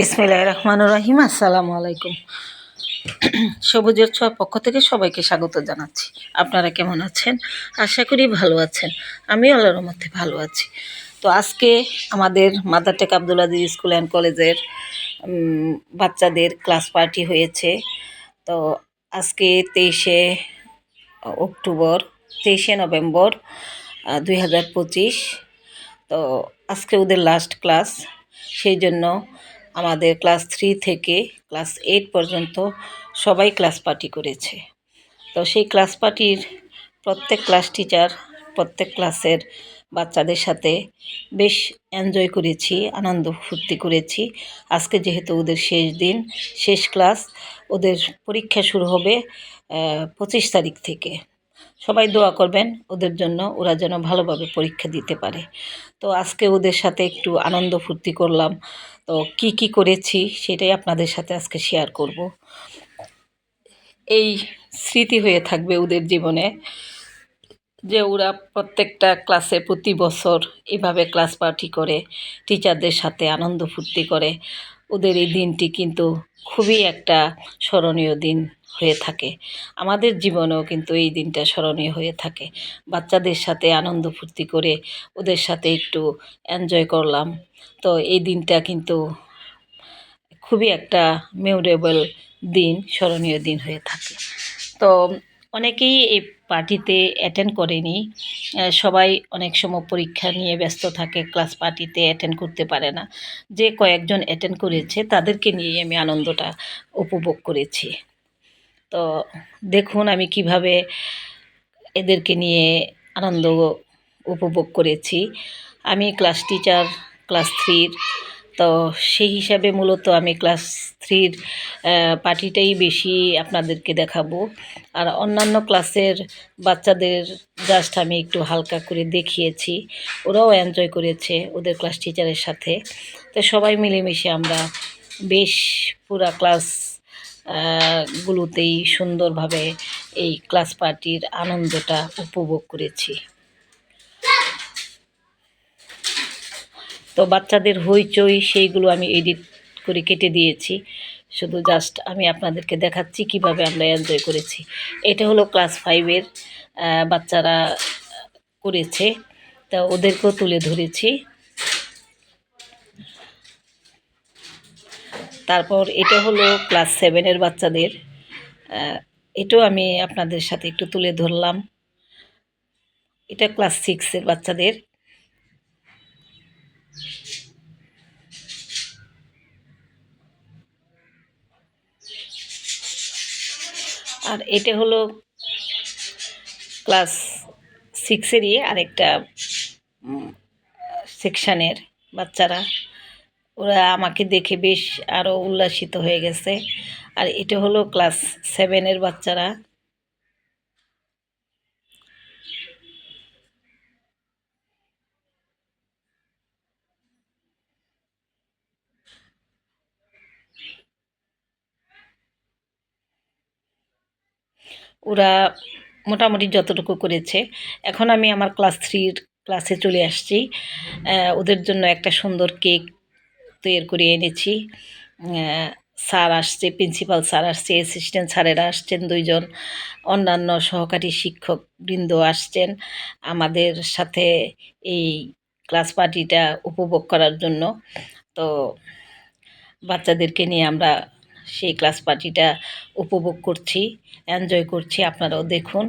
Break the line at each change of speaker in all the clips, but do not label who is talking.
বিসমিল্লাহ রহমান রহিম, আসসালামু আলাইকুম। সবুজের ছোঁয়ার পক্ষ থেকে সবাইকে স্বাগত জানাচ্ছি। আপনারা কেমন আছেন? আশা করি ভালো আছেন। আমি আল্লাহর মধ্যে ভালো আছি। তো আজকে আমাদের mother take Abdul Aziz school and কলেজের বাচ্চাদের ক্লাস পার্টি হয়েছে। তো আজকে তেইশে অক্টোবর, তেইশে নভেম্বর দুই হাজার পঁচিশ। তো আজকে ওদের লাস্ট ক্লাস, সেই জন্য আমাদের ক্লাস থ্রি থেকে ক্লাস এইট পর্যন্ত সবাই ক্লাস পার্টি করেছে। তো সেই ক্লাস পার্টির প্রত্যেক ক্লাস টিচার, প্রত্যেক ক্লাসের বাচ্চাদের সাথে বেশ এনজয় করেছি, আনন্দ ফুর্তি করেছি। আজকে যেহেতু ওদের শেষ দিন, শেষ ক্লাস, ওদের পরীক্ষা শুরু হবে পঁচিশ তারিখ থেকে। সবাই দোয়া করবেন ওদের জন্য, ওরা যেন ভালোভাবে পরীক্ষা দিতে পারে। তো আজকে ওদের সাথে একটু আনন্দ ফুর্তি করলাম। তো কি কি করেছি সেটাই আপনাদের সাথে আজকে শেয়ার করব। এই স্মৃতি হয়ে থাকবে ওদের জীবনে যে ওরা প্রত্যেকটা ক্লাসে প্রতি বছর এভাবে ক্লাস পার্টি করে টিচারদের সাথে আনন্দ ফুর্তি করে। ওদের এই দিনটি কিন্তু খুবই একটা স্মরণীয় দিন। হয়ে থাকে। আমাদের জীবনেও কিন্তু এই দিনটা স্মরণীয় হয়ে থাকে। বাচ্চাদের সাথে আনন্দ ফুর্তি করে ওদের সাথে একটু এনজয় করলাম। তো এই দিনটা কিন্তু খুবই একটা মেমোরেবল দিন, স্মরণীয় দিন হয়ে থাকে। তো অনেকেই এই পার্টিতে অ্যাটেন্ড করেনি। সবাই অনেক সময় পরীক্ষা নিয়ে ব্যস্ত থাকে ক্লাস পার্টিতে অ্যাটেন্ড করতে পারে না। যে কয়েকজন অ্যাটেন্ড করেছে, তাদেরকে নিয়েই আমি আনন্দটা উপভোগ করেছি। তো দেখুন আমি কীভাবে এদেরকে নিয়ে আনন্দ উপভোগ করেছি। আমি ক্লাস টিচার ক্লাস থ্রির তো সেই হিসাবে মূলত আমি ক্লাস থ্রির পার্টিটাই বেশি আপনাদেরকে দেখাবো। আর অন্যান্য ক্লাসের বাচ্চাদের জাস্ট আমি একটু হালকা করে দেখিয়েছি। ওরাও এনজয় করেছে ওদের ক্লাস টিচারের সাথে। তো সবাই মিলেমিশে আমরা বেশ পুরা ক্লাস গুলোতেই সুন্দরভাবে এই ক্লাস পার্টির আনন্দটা উপভোগ করেছি। তো বাচ্চাদের হইচই সেইগুলো আমি এডিট করে কেটে দিয়েছি। শুধু জাস্ট আমি আপনাদেরকে দেখাচ্ছি কীভাবে আমরা এনজয় করেছি। এটা হলো ক্লাস ফাইভের বাচ্চারা করেছে। তা ওদেরকেও তুলে ধরেছি। তারপর এটা হলো ক্লাস সেভেনের বাচ্চাদের। এটাও আমি আপনাদের সাথে একটু তুলে ধরলাম। এটা ক্লাস সিক্সের বাচ্চাদের। আর এটা হলো ক্লাস সিক্সেরই আরেকটা সেকশানের বাচ্চারা। ওরা আমাকে দেখে বেশ আরও উল্লাসিত হয়ে গেছে। আর এটা হলো ক্লাস সেভেনের বাচ্চারা। ওরা মোটামুটি যতটুকু করেছে। এখন আমি আমার ক্লাস থ্রির ক্লাসে চলে আসছি। ওদের জন্য একটা সুন্দর কেক তৈরি করে এনেছি। স্যার আসছে, প্রিন্সিপাল স্যার আসছে অ্যাসিস্ট্যান্ট স্যারেরা আসছেন দুইজন। অন্যান্য সহকারী শিক্ষক বৃন্দ আসছেন আমাদের সাথে এই ক্লাস পার্টিটা উপভোগ করার জন্য। তো বাচ্চাদেরকে নিয়ে আমরা সেই ক্লাস পার্টিটা উপভোগ করছি এনজয় করছি, আপনারাও দেখুন।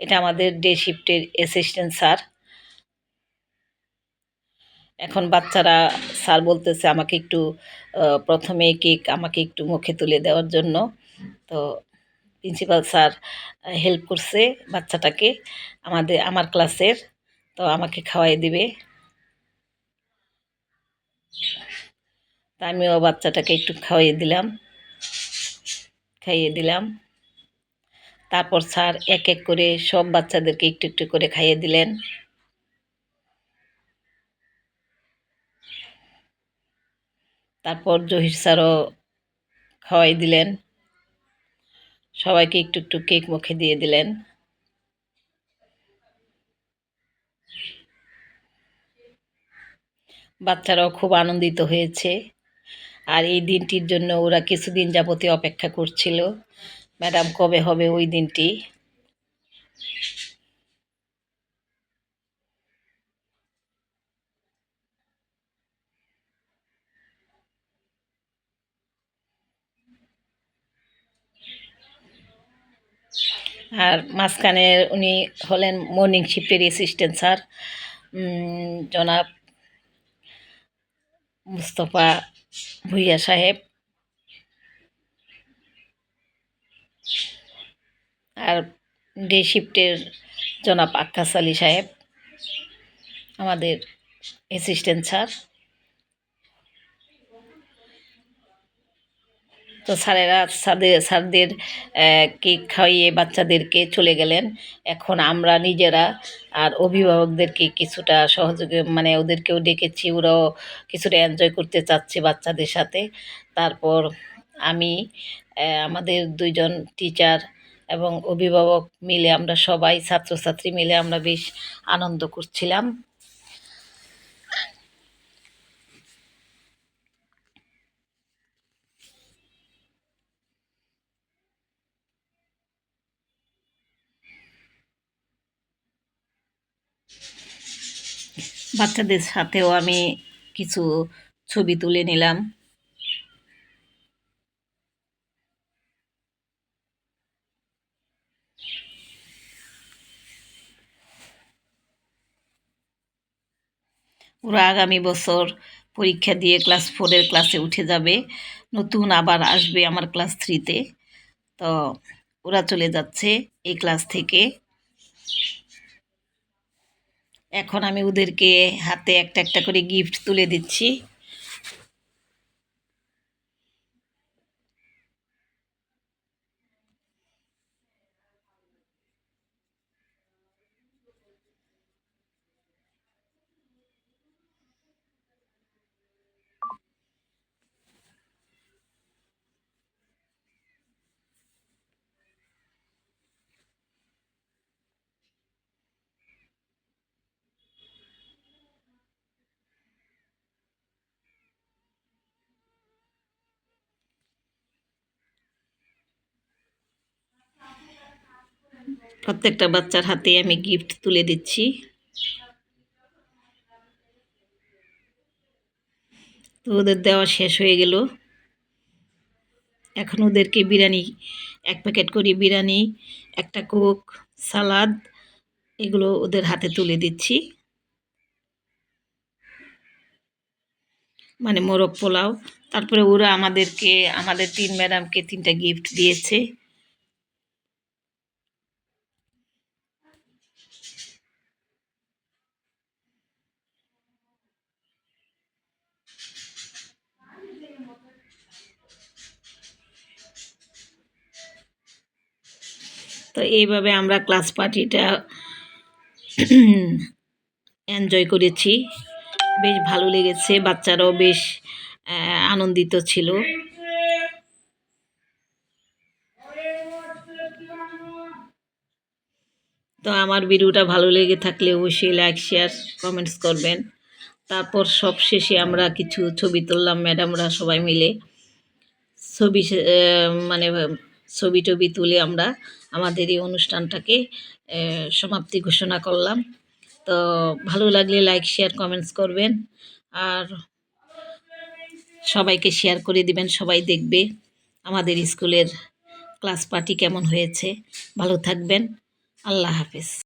এটা আমাদের ডে শিফটের অ্যাসিস্ট্যান্ট স্যার। এখন বাচ্চারা স্যার বলতেছে আমাকে একটু প্রথমে কেক আমাকে একটু মুখে তুলে দেওয়ার জন্য। তো প্রিন্সিপাল স্যার হেল্প করছে বাচ্চাটাকে আমাদের, আমার ক্লাসের। তো আমাকে খাওয়াই দিবে। তা আমিও বাচ্চাটাকে একটু খাওয়াইয়ে দিলাম, খাইয়ে দিলাম। তারপর স্যার এক এক করে সব বাচ্চাদেরকে একটু একটু করে খাইয়ে দিলেন। তারপর জহির স্যারও খাওয়াই দিলেন। সবাইকে একটু একটু কেক মুখে দিয়ে দিলেন। বাচ্চারাও খুব আনন্দিত হয়েছে। আর এই দিনটির জন্য ওরা কিছুদিন যাবতীয় অপেক্ষা করছিল। ম্যাডাম কবে হবে ওই দিনটি? আর মাঝখানে উনি হলেন মর্নিং শিফটের অ্যাসিস্ট্যান্ট স্যার। জনাব মুস্তফা ভুইয়া সাহেব। আর ডে শিফটের জনাব আক্কাস আলী সাহেব, আমাদের অ্যাসিস্ট্যান্ট স্যার। তো স্যারেরা স্যারদের স্যারদের কেক খাইয়ে বাচ্চাদেরকে চলে গেলেন। এখন আমরা নিজেরা আর অভিভাবকদেরকে কিছুটা সহযোগী মানে ওদেরকেও ডেকেছি, ওরাও কিছুটা এনজয় করতে চাচ্ছে বাচ্চাদের সাথে। তারপর আমি আমাদের দুইজন টিচার এবং অভিভাবক মিলে আমরা সবাই, ছাত্রছাত্রী মিলে আমরা বেশ আনন্দ করছিলাম। বাচ্চাদের সাথেও আমি কিছু ছবি তুলে নিলাম। ওরা আগামী বছর পরীক্ষা দিয়ে ক্লাস ফোরের ক্লাসে উঠে যাবে। নতুন আবার আসবে আমার ক্লাস থ্রিতে তো ওরা চলে যাচ্ছে এই ক্লাস থেকে। এখন আমি ওদেরকে হাতে একটা একটা করে গিফট তুলে দিচ্ছি। প্রত্যেকটা বাচ্চার হাতে আমি গিফট তুলে দিচ্ছি। তো ওদের দেওয়া শেষ হয়ে গেল। এখন ওদেরকে বিরিয়ানি, এক প্যাকেট করে বিরিয়ানি, একটা কোক, সালাদ, এগুলো ওদের হাতে তুলে দিচ্ছি। মানে মোরগ পোলাও। তারপরে ওরা আমাদেরকে, আমাদের তিন ম্যাডামকে তিনটা গিফট দিয়েছে। তো এইভাবে আমরা ক্লাস পার্টিটা এনজয় করেছি। বেশ ভালো লেগেছে, বাচ্চারাও বেশ আনন্দিত ছিল। তো আমার ভিডিওটা ভালো লেগে থাকলে অবশ্যই লাইক শেয়ার কমেন্টস করবেন। তারপর সব শেষে আমরা কিছু ছবি তুললাম, ম্যাডামরা সবাই মিলে। ছবি মানে ছবি টবি তুলে আমরা আমাদের এই অনুষ্ঠানটাকে সমাপ্তি ঘোষণা করলাম। তো ভালো লাগলে লাইক শেয়ার কমেন্টস করবেন। আর সবাইকে শেয়ার করে দিবেন, সবাই দেখবে আমাদের স্কুলের ক্লাস পার্টি কেমন হয়েছে। ভালো থাকবেন। আল্লাহ হাফেজ।